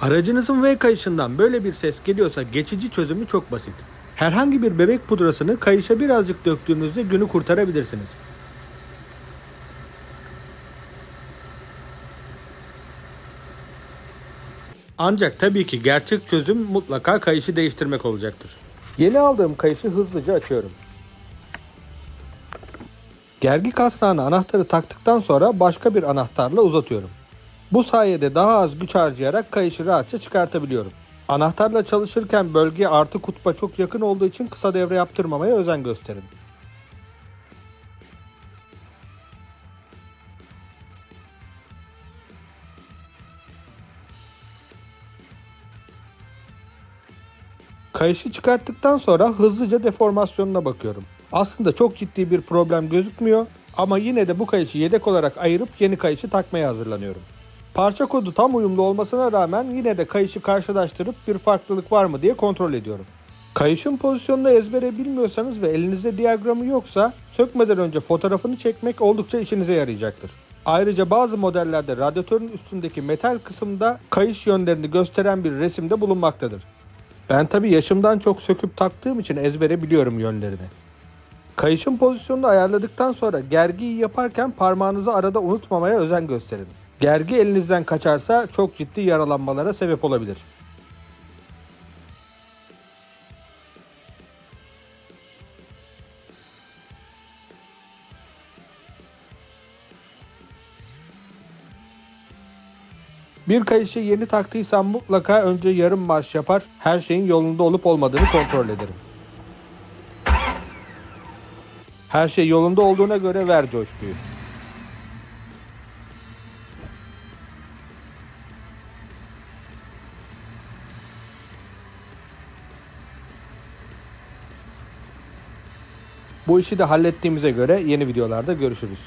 Aracınızın V kayışından böyle bir ses geliyorsa geçici çözümü çok basit. Herhangi bir bebek pudrasını kayışa birazcık döktüğünüzde günü kurtarabilirsiniz. Ancak tabii ki gerçek çözüm mutlaka kayışı değiştirmek olacaktır. Yeni aldığım kayışı hızlıca açıyorum. Gergi kasnağına anahtarı taktıktan sonra başka bir anahtarla uzatıyorum. Bu sayede daha az güç harcayarak kayışı rahatça çıkartabiliyorum. Anahtarla çalışırken bölgeye artı kutba çok yakın olduğu için kısa devre yaptırmamaya özen gösterin. Kayışı çıkarttıktan sonra hızlıca deformasyonuna bakıyorum. Aslında çok ciddi bir problem gözükmüyor ama yine de bu kayışı yedek olarak ayırıp yeni kayışı takmaya hazırlanıyorum. Parça kodu tam uyumlu olmasına rağmen yine de kayışı karşılaştırıp bir farklılık var mı diye kontrol ediyorum. Kayışın pozisyonunu ezbere bilmiyorsanız ve elinizde diyagramı yoksa sökmeden önce fotoğrafını çekmek oldukça işinize yarayacaktır. Ayrıca bazı modellerde radyatörün üstündeki metal kısımda kayış yönlerini gösteren bir resimde bulunmaktadır. Ben tabi yaşımdan çok söküp taktığım için ezbere biliyorum yönlerini. Kayışın pozisyonunu ayarladıktan sonra gergiyi yaparken parmağınızı arada unutmamaya özen gösterin. Gergi elinizden kaçarsa çok ciddi yaralanmalara sebep olabilir. Bir kayışı yeni taktıysam mutlaka önce yarım marş yapar, her şeyin yolunda olup olmadığını kontrol ederim. Her şey yolunda olduğuna göre ver coşkuyu. Bu işi de hallettiğimize göre yeni videolarda görüşürüz.